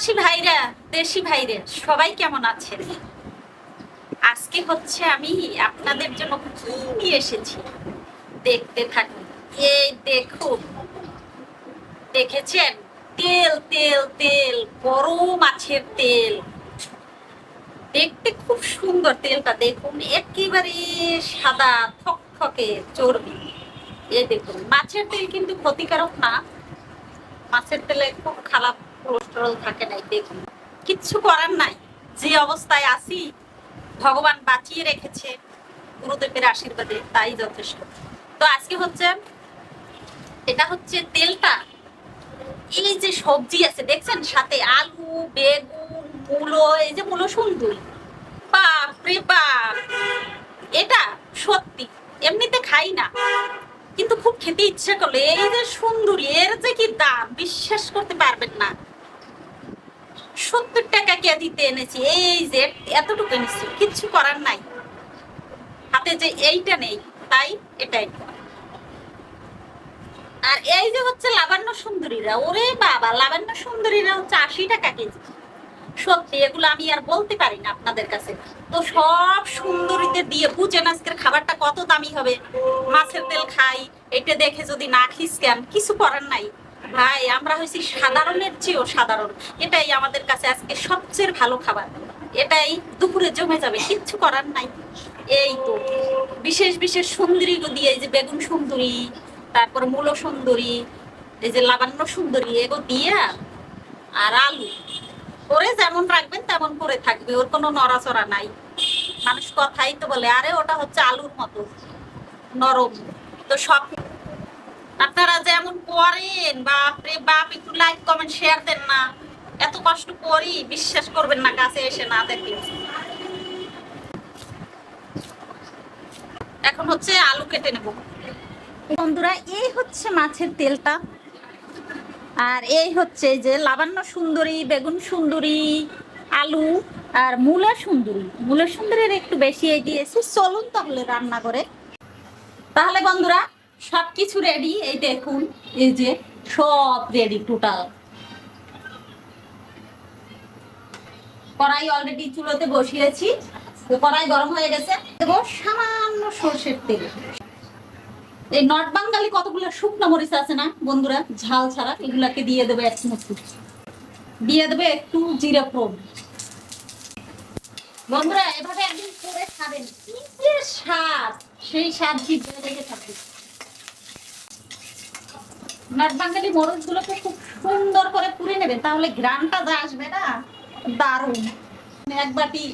প্রবাসী ভাইরা, দেশি ভাইরে সবাই কেমন আছেন? আজকে হচ্ছে আমি আপনাদের জন্য কি নিয়ে এসেছি। দেখতে থাকুন। এই দেখুন, দেখেছেন? তেল তেল তেল বড় মাছের তেল। দেখতে খুব সুন্দর তেলটা, দেখুন, একেবারে সাদা, থকথকে চর্বি। এই দেখুন, মাছের তেল কিন্তু ক্ষতিকারক না। মাছের তেলে খুব খারাপ কোলেস্টেরল থাকে নাই, দেখুন। কিচ্ছু করার নাই। যে অবস্থায় আছি, ভগবান বাঁচিয়ে রেখেছে গুরুদেবের আশীর্বাদে, তাই যথেষ্ট। তো আজকে হচ্ছে, এটা হচ্ছে তেলটা। এই যে সবজি আছে, দেখছেন সাথে আলু, বেগুন, মূলো, এই যে মূলো সুন্দর। বাপ বাপ! এটা সত্যি, এমনিতে খাই না। কিন্তু খুব খেতে ইচ্ছে করল, এই যে সুন্দরী, এর যে কি দাম? বিশ্বাস করতে পারবেন না। সত্তর টাকা কে দিতে এনেছি? এই যে, এতটুকু এনেছি। কিচ্ছু করার নাই। হাতে যে এইটা নেই, তাই এটাই আর এই যে হচ্ছে লাবান্য সুন্দরীরা, ওরে বাবা লাবান্য সুন্দরীরা হচ্ছে আশি টাকা কেজি। সত্যি, এগুলো আমি আর বলতে পারি না আপনাদের কাছে। তো সব সুন্দরীদের দিয়ে বুঝেন আজকের খাবারটা কত দামি হবে? মাছের তেল খাই, এটা দেখে যদি না খিসকেন কিছু করার নাই। ভাই, আমরা হয়েছি সাধারণের চেয়েও সাধারণ। এটাই আমাদের কাছে আজকে সবচেয়ে ভালো খাবার। এটাই দুপুরে জমে যাবে, কিচ্ছু করার নাই। এই তো, বিশেষ বিশেষ সুন্দরী দিয়ে যে বেগুন সুন্দরী, তারপর মূলো সুন্দরী, এই যে লাবান্য সুন্দরী, এগো দিয়া আর আলু। করে যেমন রাখবেন তেমন করে থাকবে, ওর কোনো নড়াচড়া নাই। মানুষ কথাই তো বলে, আরে ওটা হচ্ছে আলুর মতো, নরম। তো সব আপনারা যেমন করেন, বাপরে বাপ, একটু লাইক কমেন্ট শেয়ার দেন না। এত কষ্ট করি, বিশ্বাস করবেন না, কাছে এসে না দেখে এখন হচ্ছে আলু কেটে নেব। বন্ধুরা, এই হচ্ছে মাছের তেলটা। আর এই হচ্ছে যে লাবান্য সুন্দরী, বেগুন সুন্দরী, আলু আর মূলা সুন্দরী। মূলা সুন্দরীর একটু বেশি এই দিয়েছি চলুন তাহলে রান্না করে তাহলে বন্ধুরা সব কিছু রেডি এই দেখুন, এই যে সব রেডি টোটাল কড়াই অলরেডি চুলোতে বসিয়েছি। কড়াই গরম হয়ে গেছে। দেবো সামান্য সর্ষের তেল। এই নট বাঙ্গালি কতগুলো শুকনো মরিচ আছে না? বন্ধুরা, ঝাল ছাড়া এগুলাকে দিয়ে দেবে এক মুঠি। দিয়ে দেবে একটু জিরে ফোড়ন। বন্ধুরা, এভাবে একদিন করে খাবেন। কি স্বাদ! সেই স্বাদ জিভে রেখে থাকবে। নট বাঙ্গালি মরিচ গুলোকে খুব সুন্দর করে পুড়ে নেবেন তাহলে গ্রামটা যা আসবে না? দারুণ। এক বাটি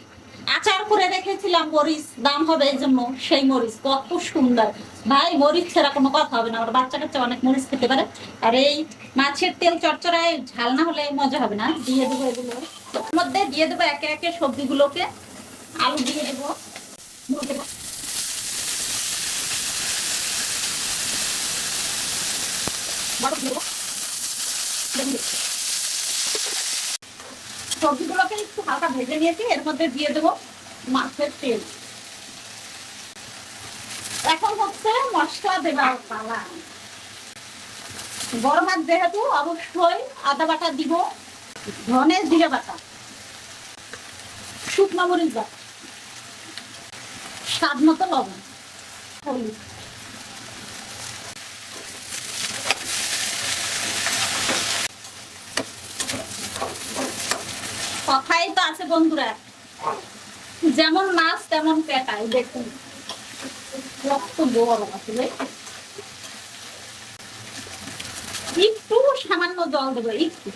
আচার করে রেখেছিলাম মরিচ, দাম হবে এই জন্য সেই মরিচ, কত সুন্দর। ভাই, মরিচ ছাড়া কোনো কথা হবে না, আমার বাচ্চা কাচ্চা অনেক মরিচ খেতে পারে। আর এই মাছের তেল চচ্চড়ায় ঝাল না হলে মজা হবে না, দিয়ে দেবো এগুলো। মধ্যে দিয়ে দেবো একে একে সবজিগুলোকে। আলু দিয়ে দেবো। বড় দিয়ে। সবজিগুলোকে একটু হালকা ভেজে নিয়েছি, এর মধ্যে দিয়ে দেবো মাছের তেল এখন হচ্ছে মশলা দেবার পালা বড় মাছ যেহেতু, অবশ্যই আদা বাটা দিব, ধনে জিরে বাটা, শুকনো মরিচ বাটা, স্বাদ মতো লবণ, হলুদ কথাই তো আছে বন্ধুরা, যেমন মাছ তেমন পেটাই দেখুন। একটু সামান্য জল দেবো, একটু।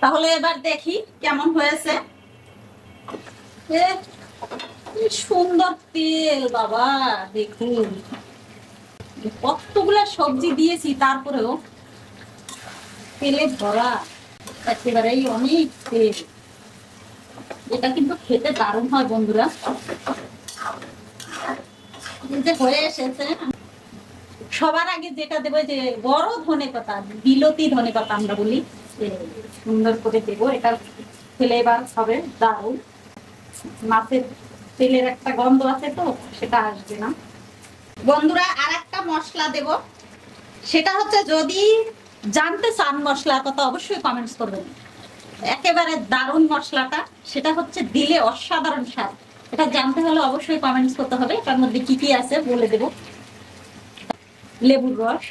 তাহলে এবার দেখি কেমন হয়েছে। সুন্দর তেল, বাবা, দেখুন। কতগুলা সবজি দিয়েছি, তারপরেও তেলে ভরা। একেবারেই অনেক এটা কিন্তু খেতে দারুণ হয়, বন্ধুরা। হয়ে এসেছে, সবার আগে যেটা দেবো যে বড় ধনে পাতা, বিলতি ধনে পাতা আমরা বলি সুন্দর করে দেবো। এটা ফ্লেভার হবে দারুণ। মাছের তেলের একটা গন্ধ আছে তো, সেটা আসবে না। বন্ধুরা আর একটা মশলা দেব। সেটা হচ্ছে যদি জানতে চান মশলার কথা অবশ্যই কমেন্টস করবেন। একেবারে দারুণ মশলাটা, সেটা হচ্ছে দিলে অসাধারণ স্বাদ। এটা জানতে হলে অবশ্যই কমেন্টস করতে হবে। তার মধ্যে কি কি আছে বলে দেব। লেবুর রস,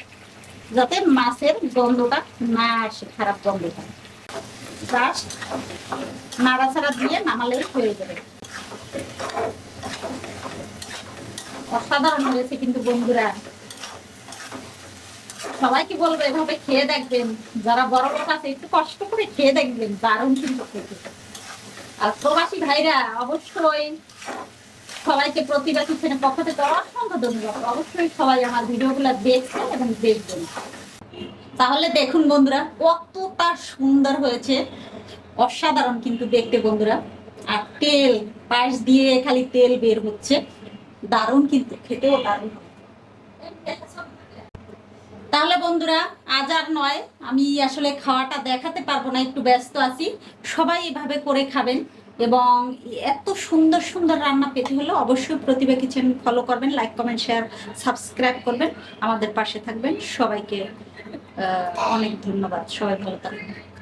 যাতে মাছের গন্ধটা না আসে, খারাপ গন্ধটা। নাড়াচাড়া দিয়ে নামালেই হয়ে যাবে। অসাধারণ হয়েছে কিন্তু বন্ধুরা। সবাইকে বলব, এভাবে খেয়ে দেখবেন। যারা বড় লোক আছে, একটু কষ্ট করে খেয়ে দেখবেন, দারুণ কিন্তু খেতে। আর প্রবাসী ভাইরা, অবশ্যই সবাইকে প্রতিভা কিচেনের পক্ষ থেকে অসংখ্য ধন্যবাদ। অবশ্যই সবাই আমার ভিডিওগুলো দেখছেন এবং দেখবেন। তাহলে দেখুন বন্ধুরা, কতটা সুন্দর হয়েছে। অসাধারণ কিন্তু দেখতে বন্ধুরা। আর তেল পাশ দিয়ে খালি তেল বের হচ্ছে। দারুণ কিন্তু, খেতেও দারুণ। তাহলে বন্ধুরা, আজ আর নয়। আমি আসলে খাওয়াটা দেখাতে পারব না, একটু ব্যস্ত আছি। সবাই এভাবে করে খাবেন এবং এত সুন্দর সুন্দর রান্না পেতে হলে অবশ্যই প্রতিভা কিচেন ফলো করবেন লাইক কমেন্ট শেয়ার সাবস্ক্রাইব করবেন। আমাদের পাশে থাকবেন। সবাইকে অনেক ধন্যবাদ। সবাই ভালো থাকবেন।